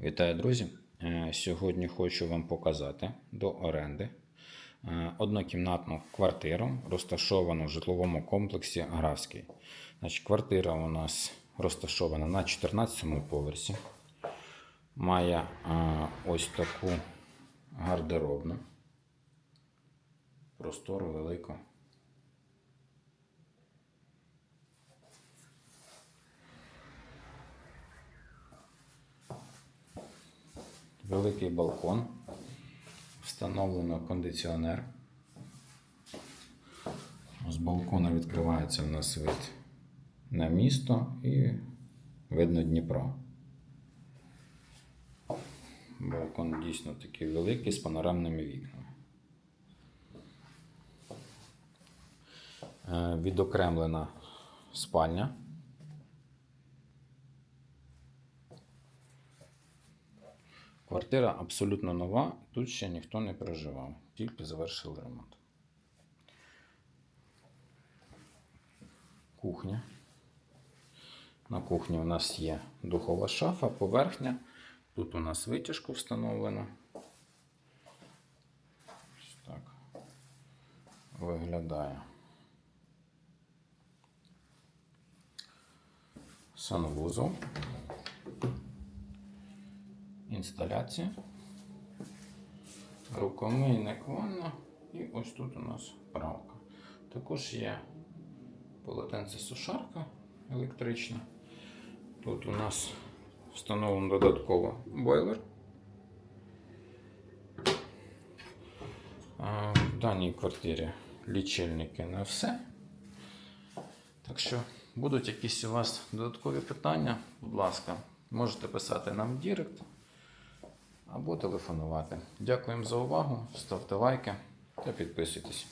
Вітаю, друзі! Е, Сьогодні хочу вам показати до оренди е, однокімнатну квартиру, розташовану в житловому комплексі Графський. Значить, квартира у нас розташована на 14 поверсі. Має е, ось таку гардеробну. Простору велику. Великий балкон. Встановлено кондиціонер. З балкона відкривається в нас вид на місто і видно Дніпро. Балкон дійсно такий великий з панорамними вікнами. Е, Відокремлена спальня. Квартира абсолютно нова, тут ще ніхто не проживав, тільки завершили ремонт. Кухня. На кухні у нас є духова шафа, поверхня. Тут у нас витяжку встановлено. Ось так виглядає. Санвузол. Інсталяція. Рукомийник ванна. І ось тут у нас правка. Також є полотенце сушарка електрична. Тут у нас встановлено додатково бойлер. В даній квартирі лічильники на все. Так що будуть якісь у вас додаткові питання, будь ласка, можете писати нам в Дірект або телефонувати. Дякуємо за увагу, ставте лайки та підписуйтесь.